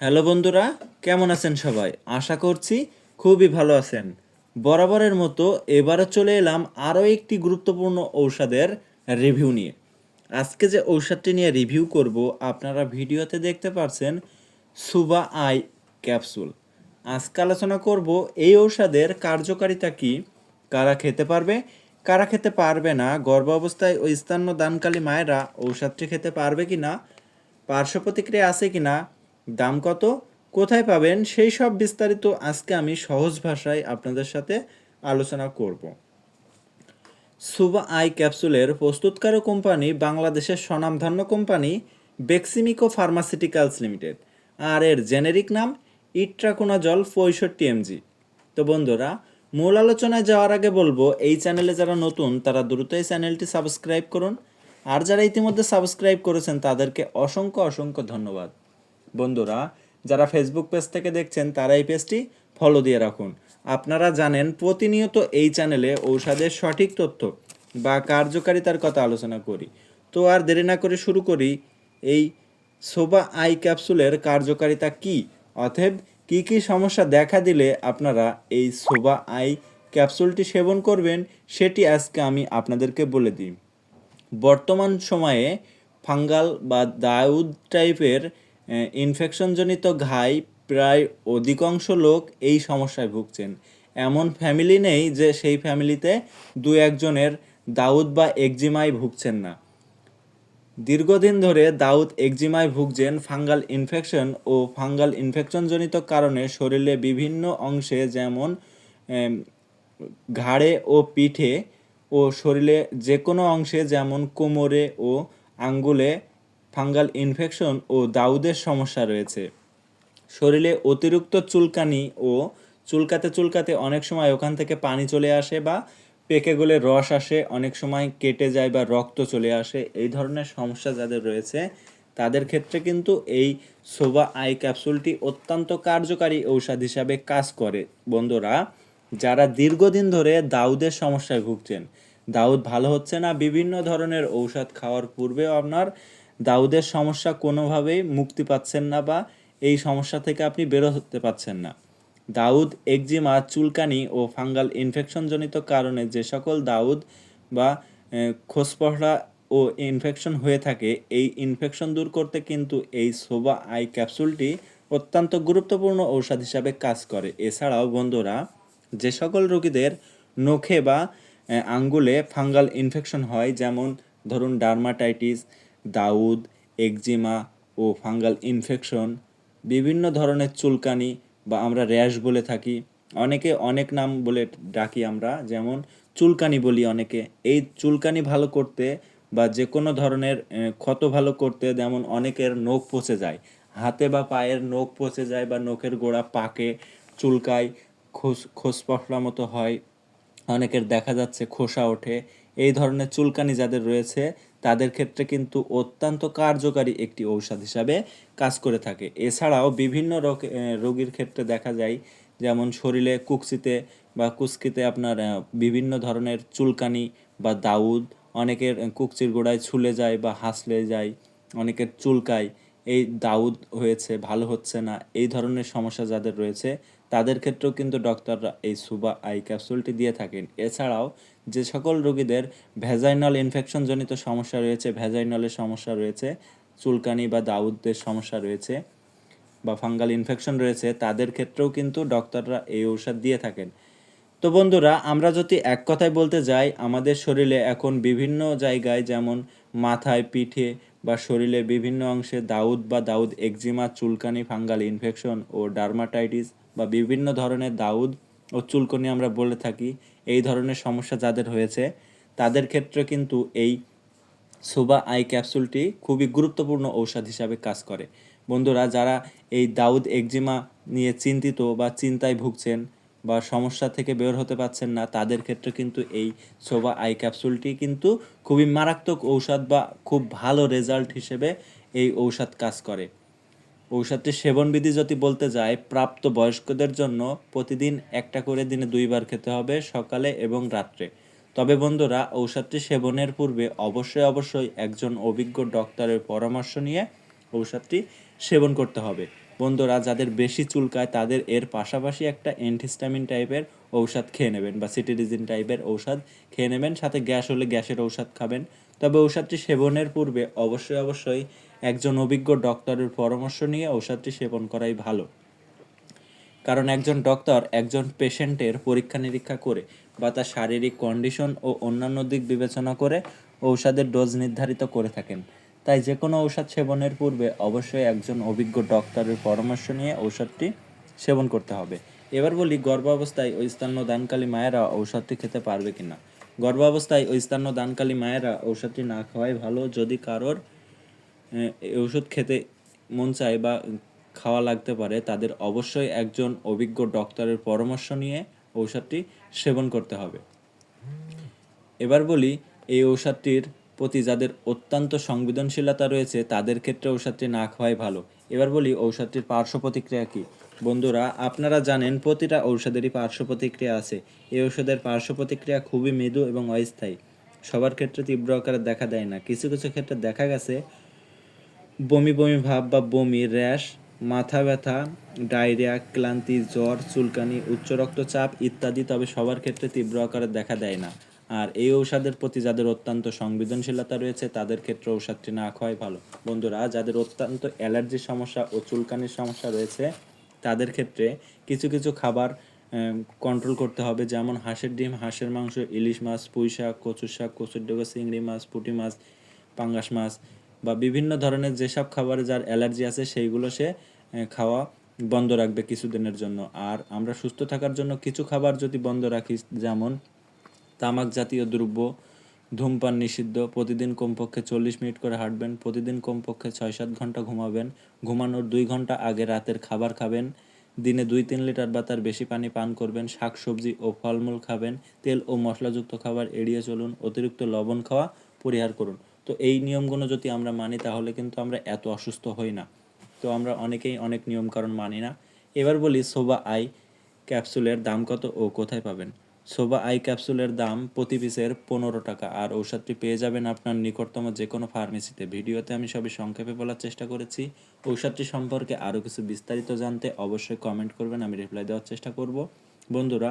Hello বন্ধুরা, কেমন আছেন সবাই? আশা করছি খুবই ভালো আছেন। বরাবরের মতো এবারও চলে এলাম আরও একটি গুরুত্বপূর্ণ ঔষধের রিভিউ নিয়ে। আজকে যে ঔষধটি নিয়ে রিভিউ করব, আপনারা ভিডিওতে দেখতে পাচ্ছেন সুবা আই ক্যাপসুল। আজকে আলোচনা করব এই ঔষধের কার্যকারিতা কি, কারা খেতে পারবে, কারা খেতে পারবে না গর্ভ অবস্থায় ওই স্তন্য দানকালী মায়েরা ঔষধটি খেতে পারবে কি না পার্শ্ব প্রতিক্রিয়া আছে কি না দাম কত? কোথায় পাবেন? সেই সব বিস্তারিত আজকে আমি সহজ ভাষায় আপনাদের সাথে আলোচনা করব। সুবা আই ক্যাপসুলের প্রস্তুতকারক কোম্পানি বাংলাদেশের স্বনামধন্য কোম্পানি বেক্সিমিকো ফার্মাসিউটিক্যালস লিমিটেড। আর এর জেনেরিক নাম ইট্রাকোনাজল পঁয়ষট্টি এমজি। তো বন্ধুরা, মূল আলোচনায় যাওয়ার আগে বলব, এই চ্যানেলে যারা নতুন, তারা দ্রুত এই চ্যানেলটি সাবস্ক্রাইব করুন। আর যারা ইতিমধ্যে সাবস্ক্রাইব করেছেন, তাদেরকে অসংখ্য অসংখ্য ধন্যবাদ। বন্ধুরা, যারা ফেসবুক পেজ থেকে দেখছেন, তারা এই পেজটি ফলো দিয়ে রাখুন। আপনারা জানেন, প্রতিনিয়ত এই চ্যানেলে ঔষধের সঠিক তথ্য বা কার্যকারিতার কথা আলোচনা করি। তো আর দেরি না করে শুরু করি, এই সোবা আই ক্যাপসুলের কার্যকারিতা কি? অতএব, কি কি সমস্যা দেখা দিলে আপনারা এই সোবা আই ক্যাপসুলটি সেবন করবেন, সেটি আজকে আমি আপনাদেরকে বলে দিই। বর্তমান সময়ে ফাঙ্গাল বা দাউদ টাইপের ইনফেকশনজনিত ঘাই প্রায় অধিকাংশ লোক এই সমস্যায় ভুগছেন। এমন ফ্যামিলি নেই যে সেই ফ্যামিলিতে দু একজনের দাউদ বা একজিমায় ভুগছেন না। দীর্ঘদিন ধরে দাউদ একজিমায় ভুগছেন ফাঙ্গাল ইনফেকশন ও ফাঙ্গাল ইনফেকশনজনিত কারণে শরীরে বিভিন্ন অংশে যেমন ঘাড়ে ও পিঠে ও শরীরে যে কোনো অংশে যেমন কোমরে ও আঙ্গুলে ফাঙ্গাল ইনফেকশন ও দাউদের সমস্যা রয়েছে। শরীরে অতিরিক্ত চুলকানি ও চুলকাতে চুলকাতে অনেক সময় ওখান থেকে পানি চলে আসে বা পেকে গলে রস আসে, অনেক সময় কেটে যায় বা রক্ত চলে আসে। এই ধরনের সমস্যা যাদের রয়েছে, তাদের ক্ষেত্রে কিন্তু এই সোবা আই ক্যাপসুলটি অত্যন্ত কার্যকারী ঔষধ হিসাবে কাজ করে। বন্ধুরা, যারা দীর্ঘদিন ধরে দাউদের সমস্যায় ভুগছেন, দাউদ ভালো হচ্ছে না, বিভিন্ন ধরনের ঔষধ খাওয়ার পূর্বেও আপনার দাউদের সমস্যা কোনোভাবেই মুক্তি পাচ্ছেন না বা এই সমস্যা থেকে আপনি বেরো হতে পারছেন না। দাউদ, একজিমা, চুলকানি ও ফাঙ্গাল ইনফেকশনজনিত কারণে যে সকল দাউদ বা খোসপহরা ও ইনফেকশন হয়ে থাকে, এই ইনফেকশন দূর করতে কিন্তু এই সোবা আই ক্যাপসুলটি অত্যন্ত গুরুত্বপূর্ণ ঔষধ হিসাবে কাজ করে। এছাড়াও বন্ধুরা, যে সকল রোগীদের নখে বা আঙ্গুলে ফাঙ্গাল ইনফেকশন হয়, যেমন ধরুন ডার্মাটাইটিস দাউদ, একজিমা ও ফাঙ্গাল ইনফেকশন, বিভিন্ন ধরনের চুলকানি বা আমরা র্যাশ বলে থাকি। অনেকে অনেক নাম বলে ডাকি আমরা, যেমন চুলকানি বলি অনেকে। এই চুলকানি ভালো করতে বা যে কোনো ধরনের ক্ষত ভালো করতে যেমন অনেকের নখ পচে যায়। হাতে বা পায়ের নখ পচে যায় বা নখের গোড়া পাকে, চুলকায়, খোস খোসপটলা মতো হয়। অনেকের দেখা যাচ্ছে খোসা ওঠে। এই ধরনের চুলকানি যাদের রয়েছে তাদের ক্ষেত্রে কিন্তু অত্যন্ত কার্যকারী একটি ঔষধ হিসাবে কাজ করে থাকে। এছাড়াও বিভিন্ন রোগ রোগীর ক্ষেত্রে দেখা যায়, যেমন শরীরে কুকসিতে বা কুস্কিতে আপনার বিভিন্ন ধরনের চুলকানি বা দাউদ, অনেকের কুকচির গোড়ায় ছুলে যায় বা হাসলে যায়, অনেকের চুলকায়। এই দাউদ হয়েছে, ভালো হচ্ছে না, এই ধরনের সমস্যা যাদের রয়েছে তাদের ক্ষেত্রেও কিন্তু ডক্টররা এই সুবা আই ক্যাপসুলটি দিয়ে থাকেন। এছাড়াও যে সকল রোগীদের ভ্যাজাইনাল ইনফেকশনজনিত সমস্যা রয়েছে, ভ্যাজাইনালের সমস্যা রয়েছে, চুলকানি বা দাউদের সমস্যা রয়েছে বা ফাঙ্গাল ইনফেকশন রয়েছে, তাদের ক্ষেত্রেও কিন্তু ডক্টররা এই ঔষধ দিয়ে থাকেন। তো বন্ধুরা, আমরা যদি এক কথায় বলতে যাই, আমাদের শরীরে এখন বিভিন্ন জায়গায় যেমন মাথায় পিঠে বা শরীরে বিভিন্ন অংশে দাউদ বা দাউদ একজিমা, চুলকানি, ফাঙ্গাল ইনফেকশন ও ডার্মাটাইটিস বা বিভিন্ন ধরনের দাউদ ও চুলকানি আমরা বলে থাকি, এই ধরনের সমস্যা যাদের হয়েছে, তাদের ক্ষেত্রে কিন্তু এই সুবা আই ক্যাপসুলটি খুবই গুরুত্বপূর্ণ ঔষধ হিসাবে কাজ করে। বন্ধুরা, যারা এই দাউদ একজিমা নিয়ে চিন্তিত বা চিন্তায় ভুগছেন বা সমস্যা থেকে বের হতে পারছেন না, তাদের ক্ষেত্রে কিন্তু এই সোবা আই ক্যাপসুলটি কিন্তু খুবই মারাত্মক ঔষধ বা খুব ভালো রেজাল্ট হিসেবে এই ঔষধ কাজ করে। ঔষধটির সেবনবিধি যদি বলতে যায়, প্রাপ্ত বয়স্কদের জন্য প্রতিদিন একটা করে দিনে দুইবার খেতে হবে সকালে এবং রাত্রে। তবে বন্ধুরা, ঔষধটি সেবনের পূর্বে অবশ্যই অবশ্যই একজন অভিজ্ঞ ডক্টরের পরামর্শ নিয়ে ঔষধটি সেবন করতে হবে। বন্ধুরা, যাদের বেশি চুলকায় তাদের এর পাশাপাশি একটা অ্যান্টিস্টামিন টাইপের ঔষধ খেয়ে নেবেন বা সিটিডিজিন টাইপের ঔষধ খেয়ে নেবেন, সাথে গ্যাস হলে গ্যাসের ঔষধ খাবেন। তবে ঔষধটি সেবনের পূর্বে অবশ্যই অবশ্যই একজন অভিজ্ঞ ডক্টরের পরামর্শ নিয়ে ঔষধটি সেবন করাই ভালো। কারণ একজন ডক্টর একজন পেশেন্টের পরীক্ষা নিরীক্ষা করে বা তার শারীরিক কন্ডিশন ও অন্যান্য দিক বিবেচনা করে ঔষধের ডোজ নির্ধারিত করে থাকেন। তাই যে কোনো ঔষধ সেবনের পূর্বে অবশ্যই একজন অভিজ্ঞ ডক্টরের পরামর্শ নিয়ে ঔষধটি সেবন করতে হবে। এবার বলি, গর্ভাবস্থায় ওই স্তন্য দানকালী মায়েরা ঔষধটি খেতে পারবে কিনা? গর্ভাবস্থায় ওই স্তন্য দানকালী মায়েরা ঔষধটি না খাওয়াই ভালো যদি কারোর ওষুধ খেতে মন চায় বা খাওয়া লাগতে পারে, তাদের অবশ্যই একজন অভিজ্ঞ ডক্টরের পরামর্শ নিয়ে ঔষধটি সেবন করতে হবে। এবার বলি, এই ঔষধটির প্রতি যাদের অত্যন্ত সংবেদনশীলতা রয়েছে, তাদের ক্ষেত্রে ঔষধটি না খাওয়াই ভালো। এবার বলি, ঔষধটির পার্শ্ব প্রতিক্রিয়া কী? বন্ধুরা, আপনারা জানেন প্রতিটা ঔষধেরই পার্শ্ব প্রতিক্রিয়া আছে। এই ঔষধের পার্শ্ব প্রতিক্রিয়া খুবই মৃদু এবং অস্থায়ী। সবার ক্ষেত্রে তীব্র আকারে দেখা দেয় না। কিছু কিছু ক্ষেত্রে দেখা গেছে বমি বমি ভাব বা বমি, র্যাশ, মাথা ব্যথা, ডায়রিয়া, ক্লান্তি, জ্বর, চুলকানি, উচ্চ রক্তচাপ ইত্যাদি তবে সবার ক্ষেত্রে তীব্র আকারে দেখা দেয় না। আর এই ঔষধের প্রতি যাদের অত্যন্ত সংবেদনশীলতা রয়েছে, তাদের ক্ষেত্রে ঔষধটি না খাওয়াই ভালো। বন্ধুরা, যাদের অত্যন্ত অ্যালার্জির সমস্যা ও চুলকানির সমস্যা রয়েছে, তাদের ক্ষেত্রে কিছু কিছু খাবার কন্ট্রোল করতে হবে। যেমন হাঁসের ডিম, হাঁসের মাংস, ইলিশ মাছ, পুঁই শাক, কচুর শাক, কচুর ডগা, চিংড়ি মাছ, পুঁটি মাছ, পাঙ্গাস মাছ বা বিভিন্ন ধরনের যেসব খাবারে যার অ্যালার্জি আছে, সেইগুলো সে খাওয়া বন্ধ রাখবে কিছুদিনের জন্য। আর আমরা সুস্থ থাকার জন্য কিছু খাবার যদি বন্ধ রাখি, যেমন তামাক জাতীয় দ্রব্য, ধূমপান নিষিদ্ধ, প্রতিদিন কমপক্ষে চল্লিশ মিনিট করে হাঁটবেন, প্রতিদিন কমপক্ষে ছয় সাত ঘণ্টা ঘুমাবেন, ঘুমানোর দুই ঘণ্টা আগে রাতের খাবার খাবেন, দিনে দুই তিন লিটার বা তার বেশি পানি পান করবেন, শাকসবজি ও ফলমূল খাবেন, তেল ও মশলাযুক্ত খাবার এড়িয়ে চলুন, অতিরিক্ত লবণ খাওয়া পরিহার করুন। তো এই নিয়মগুলো যদি আমরা মানি, তাহলে কিন্তু আমরা এত অসুস্থ হই না। তো আমরা অনেকেই অনেক নিয়ম কারণ মানি না। এবার বলি, সোবা আই ক্যাপসুলের দাম কত ও কোথায় পাবেন? সোবা আই ক্যাপসুলের দাম প্রতি পিসের পনেরো টাকা। আর ঔষধটি পেয়ে যাবেন আপনার নিকটতম যে কোনো ফার্মেসিতে। ভিডিওতে আমি সবই সংক্ষেপে বলার চেষ্টা করেছি। ঔষধটি সম্পর্কে আরও কিছু বিস্তারিত জানতে অবশ্যই কমেন্ট করবেন, আমি রিপ্লাই দেওয়ার চেষ্টা করব। বন্ধুরা